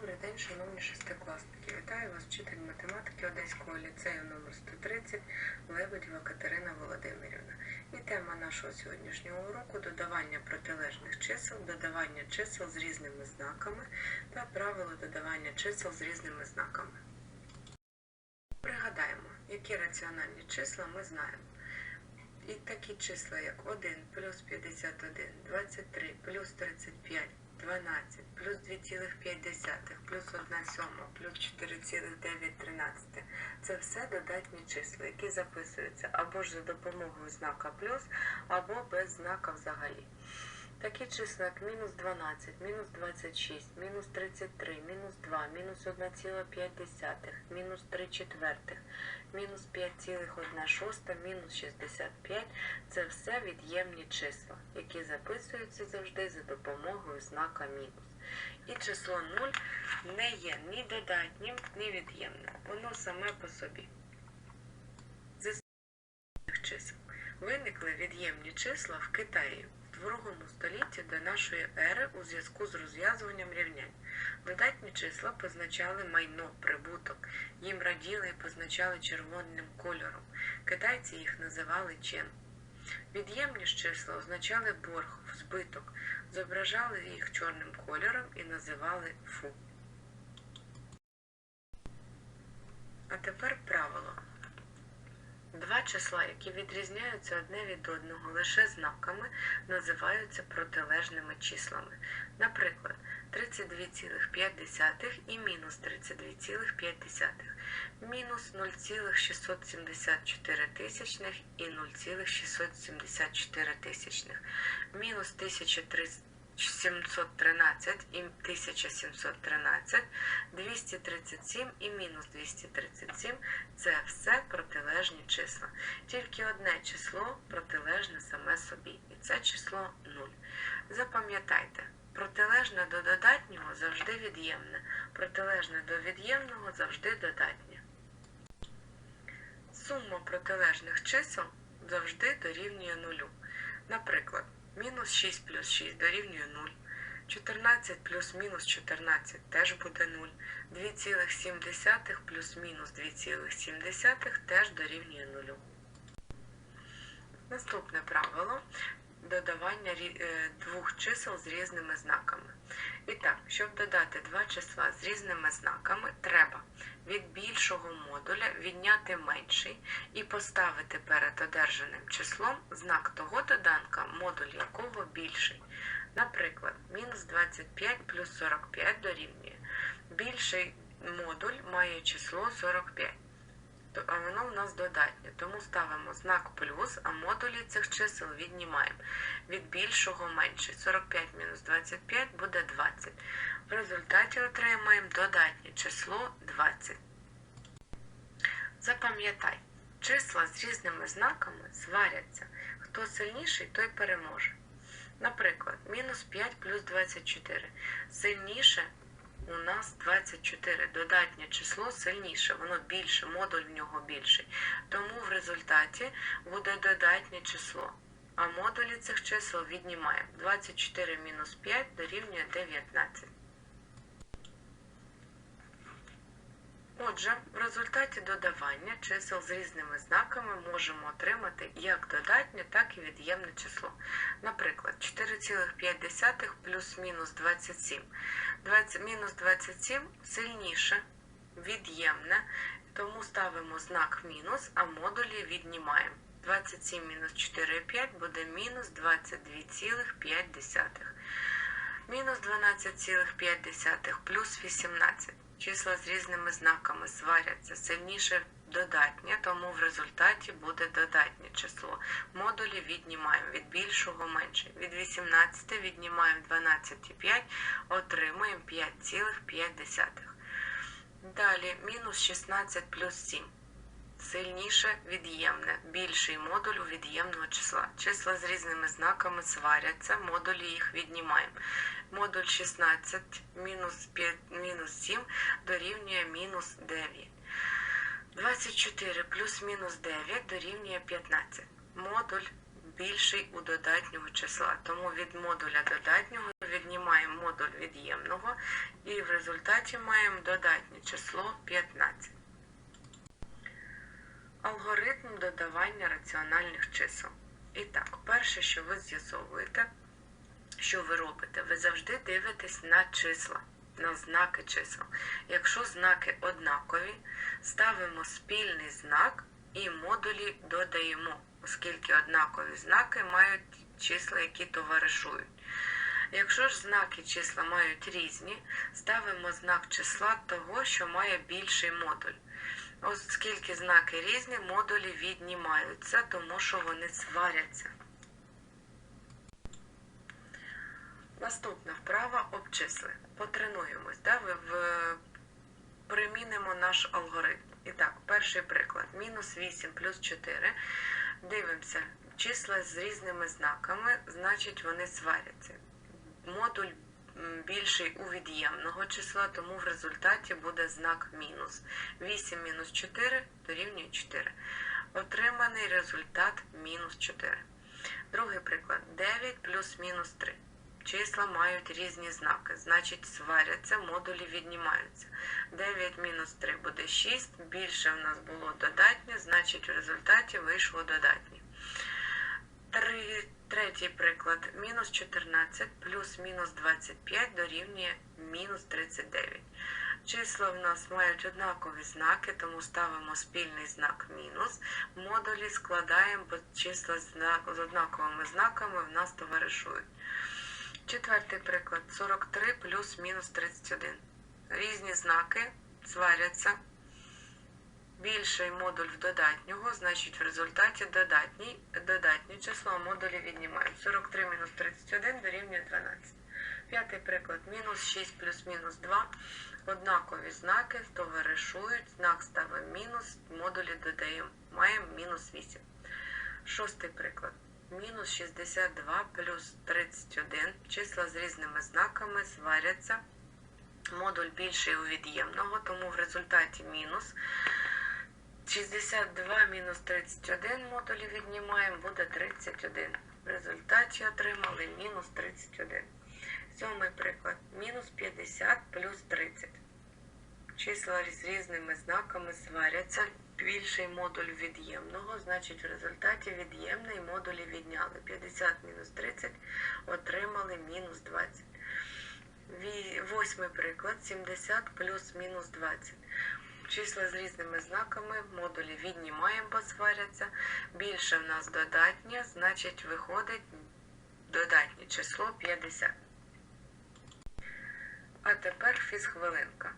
Добрий день, шановні шестикласники. Вітаю вас, вчитель математики Одеського ліцею номер 130 Лебедєва Катерина Володимирівна. І тема нашого сьогоднішнього уроку додавання протилежних чисел, додавання чисел з різними знаками та правило додавання чисел з різними знаками. Пригадаємо, які раціональні числа ми знаємо. І такі числа, як 1 плюс 51, 23 плюс 35, 12, плюс 2,5, плюс 1 сьома, плюс 4,913. Це все додатні числа, які записуються або ж за допомогою знака плюс, або без знака взагалі. Такі числа, як мінус 12, мінус 26, мінус 33, мінус 2, мінус 1,5, мінус 3 четвертих, мінус 5,1 шоста, мінус 65 – це все від'ємні числа, які записуються завжди за допомогою знака мінус. І число 0 не є ні додатнім, ні від'ємним. Воно саме по собі. З чисел виникли від'ємні числа в Китаї другому столітті до нашої ери у зв'язку з розв'язуванням рівнянь. Додатні числа позначали майно, прибуток. Їм раділи і позначали червоним кольором. Китайці їх називали чен. Від'ємні числа означали борг, збиток, зображали їх чорним кольором і називали фу. А тепер правило. Два числа, які відрізняються одне від одного лише знаками, називаються протилежними числами. Наприклад, 32,5 і мінус 32,5, мінус 0,674 тисячних і 0,674 тисячних, мінус 1713 і 1713, 237 і мінус 237 це все протилежні числа. Тільки одне число протилежне саме собі, і це число 0. Запам'ятайте, протилежне до додатнього завжди від'ємне, протилежне до від'ємного завжди додатнє. Сума протилежних чисел завжди дорівнює нулю. Наприклад, мінус 6 плюс 6 дорівнює 0. 14 плюс мінус 14 теж буде 0. 2,7 плюс мінус 2,7 теж дорівнює 0. Наступне правило додавання е, двох чисел з різними знаками. І так, щоб додати два числа з різними знаками, треба від більшого модуля відняти менший і поставити перед одержаним числом знак того доданка, модуль якого більший. Наприклад, мінус 25 плюс 45 дорівнює. Більший модуль має число 45. То- А воно в нас додатнє, тому ставимо знак плюс, а модулі цих чисел віднімаємо. Від більшого менше. 45 мінус 25 буде 20. В результаті отримаємо додатнє число 20. Запам'ятай, числа з різними знаками сваряться. Хто сильніший, той переможе. Наприклад, мінус 5 плюс 24. Сильніше у нас 24. Додатнє число сильніше, воно більше, модуль в нього більший. Тому в результаті буде додатнє число. А модулі цих чисел віднімаємо. 24 мінус 5 дорівнює 19. Отже, в результаті додавання чисел з різними знаками можемо отримати як додатнє, так і від'ємне число. Наприклад, 4,5 плюс-мінус 27. 20, мінус 27 сильніше, від'ємне, тому ставимо знак мінус, а модулі віднімаємо. 27 мінус 4,5 буде мінус 22,5. Мінус 12,5 плюс 18. Числа з різними знаками сваряться. Сильніше додатнє, тому в результаті буде додатнє число. Модулі віднімаємо від більшого менше. Від 18 віднімаємо 12,5, отримуємо 5,5. Далі мінус 16 плюс 7. Сильніше від'ємне, більший модуль у від'ємного числа. Числа з різними знаками сваряться, модулі їх віднімаємо. Модуль 16 мінус 5, мінус 7 дорівнює мінус 9. 24 плюс мінус 9 дорівнює 15. Модуль більший у додатнього числа, тому від модуля додатнього віднімаємо модуль від'ємного і в результаті маємо додатнє число 15. Алгоритм додавання раціональних чисел. І так, перше, що ви з'ясовуєте, що ви робите, ви завжди дивитесь на числа, на знаки чисел. Якщо знаки однакові, ставимо спільний знак і модулі додаємо, оскільки однакові знаки мають числа, які товаришують. Якщо ж знаки числа мають різні, ставимо знак числа того, що має більший модуль. Оскільки знаки різні, модулі віднімаються, тому що вони сваряться. Наступна вправа обчисли. Потренуємось. Да? Примінимо наш алгоритм. І так, перший приклад. Мінус 8 плюс 4. Дивимося. Числа з різними знаками, значить вони сваряться. Модуль більший у від'ємного числа, тому в результаті буде знак мінус. 8 мінус 4 дорівнює 4. Отриманий результат мінус 4. Другий приклад. 9 плюс мінус 3. Числа мають різні знаки, значить сваряться, модулі віднімаються. 9 мінус 3 буде 6, більше в нас було додатнє, значить в результаті вийшло додатнє. Третій приклад. Мінус 14 плюс мінус 25 дорівнює мінус 39. Числа в нас мають однакові знаки, тому ставимо спільний знак мінус. Модулі складаємо, бо числа з однаковими знаками в нас товаришують. Четвертий приклад 43 плюс мінус 31. Різні знаки сваряться. Більший модуль в додатнього, значить в результаті додатній, додатнє число, модулі віднімають. 43 мінус 31 дорівнює 12. П'ятий приклад. Мінус 6 плюс мінус 2. Однакові знаки товаришують, знак ставимо мінус, модулі додаємо. Маємо мінус 8. Шостий приклад. Мінус 62 плюс 31. Числа з різними знаками сваряться. Модуль більший у від'ємного, тому в результаті мінус. 62 мінус 31 модулі віднімаємо, буде 31. В результаті отримали мінус 31. Сьомий приклад. Мінус 50 плюс 30. Числа з різними знаками сваряться. Більший модуль від'ємного, значить в результаті від'ємний модулі відняли. 50 мінус 30 отримали мінус 20. Восьмий приклад. 70 плюс мінус 20. Числа з різними знаками, модулі віднімаємо, бо сваряться. Більше в нас додатнє, значить виходить додатнє число 50. А тепер фізхвилинка.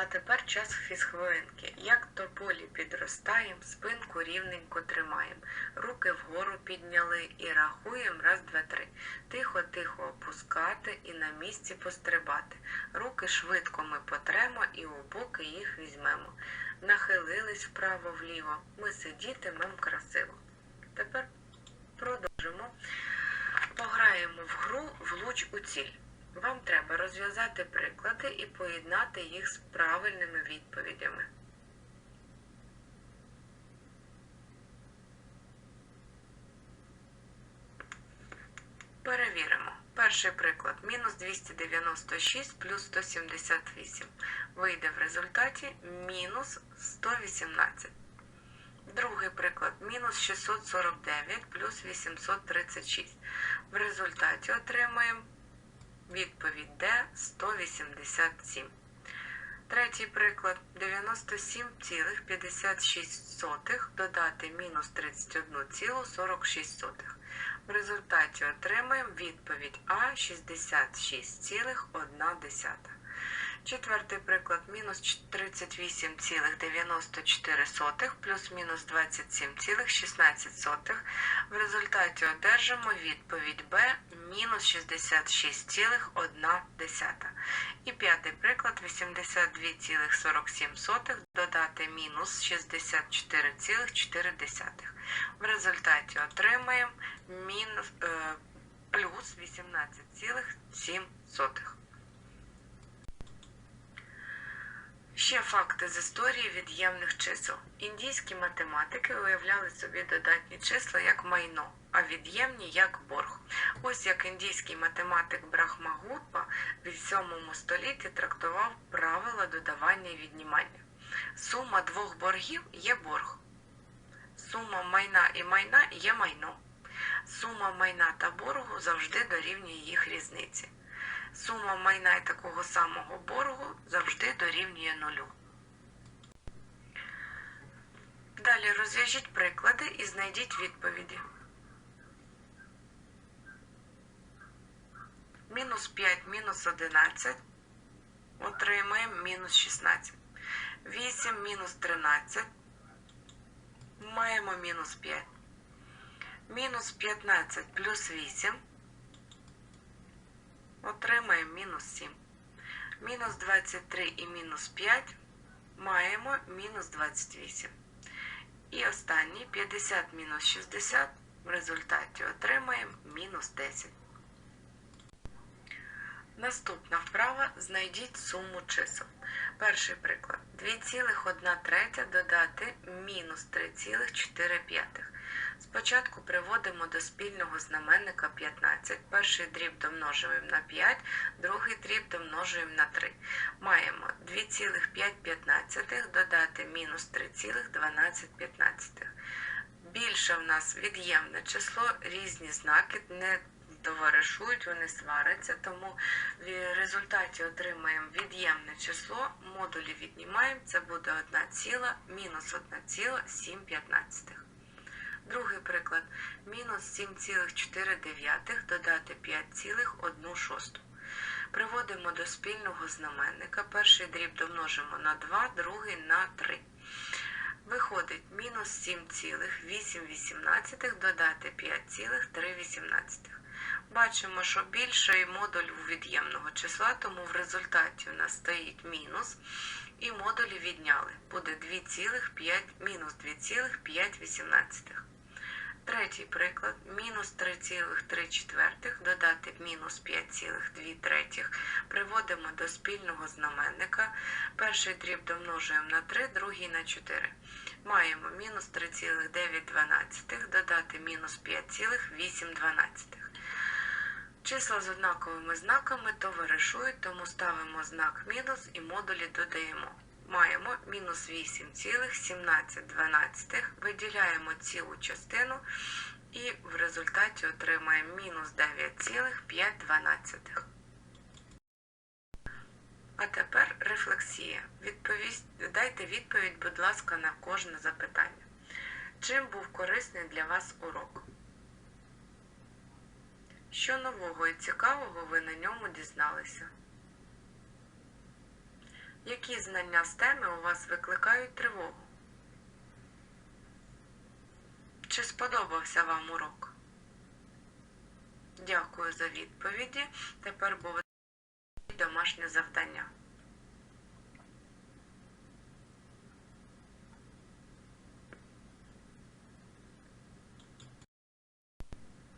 А тепер час фізхвилинки. Як тополі підростаємо, спинку рівненько тримаємо. Руки вгору підняли і рахуємо раз, два, три. Тихо-тихо опускати і на місці пострибати. Руки швидко ми потремо і у боки їх візьмемо. Нахилились вправо-вліво. Ми сидітимем красиво. Тепер продовжимо. Пограємо в гру влуч у ціль. Вам треба розв'язати приклади і поєднати їх з правильними відповідями. Перевіримо. Перший приклад. Мінус 296 плюс 178. Вийде в результаті мінус 118. Другий приклад. Мінус 649 плюс 836. В результаті отримаємо Відповідь Д 187. Третій приклад 97,56 додати мінус 31,46. В результаті отримаємо відповідь А 66,1. Четвертий приклад мінус 38,94 плюс мінус 27,16. В результаті одержимо відповідь Б мінус 66,1. І п'ятий приклад 82,47 додати мінус 64,4. В результаті отримаємо мінус, е, плюс 18,7. Ще факти з історії від'ємних чисел. Індійські математики уявляли собі додатні числа як майно, а від'ємні як борг. Ось як індійський математик Брахмагупа в 7 столітті трактував правила додавання і віднімання. Сума двох боргів є борг. Сума майна і майна є майно. Сума майна та боргу завжди дорівнює їх різниці. Сума майна і такого самого боргу завжди дорівнює нулю. Далі розв'яжіть приклади і знайдіть відповіді. Мінус 5 мінус 11 отримаємо мінус 16. 8 мінус 13 маємо мінус 5. Мінус 15 плюс 8 отримаємо мінус 7. Мінус 23 і мінус 5 маємо мінус 28. І останній 50 мінус 60 в результаті отримаємо мінус 10. Наступна вправа знайдіть суму чисел. Перший приклад. 2,1 третя додати мінус 3,4. Спочатку приводимо до спільного знаменника 15. Перший дріб домножуємо на 5, другий дріб домножуємо на 3. Маємо 2,5 додати мінус 3,12. Більше в нас від'ємне число, різні знаки не товаришують, вони сваряться, тому в результаті отримаємо від'ємне число, модулі віднімаємо, це буде 1 ціла, мінус 1,7. Другий приклад. Мінус 7,4 додати 5,1 Приводимо до спільного знаменника. Перший дріб домножимо на 2, другий на 3. Виходить мінус 7,8 додати 5,3. Бачимо, що більший модуль від'ємного числа, тому в результаті у нас стоїть мінус. І модулі відняли. Буде 2,5, мінус 2,5. Третій приклад. Мінус 3,3 додати мінус 5,2 приводимо до спільного знаменника. Перший дріб домножуємо на 3, другий на 4. Маємо мінус 3,9 додати мінус 5,8. Числа з однаковими знаками товаришують, тому ставимо знак мінус і модулі додаємо. Маємо мінус 8,17, виділяємо цілу частину і в результаті отримаємо мінус 9,5. А тепер рефлексія. Відповість, дайте відповідь, будь ласка, на кожне запитання. Чим був корисний для вас урок? Що нового і цікавого ви на ньому дізналися? Які знання з теми у вас викликають тривогу? Чи сподобався вам урок? Дякую за відповіді. Тепер буде домашнє завдання.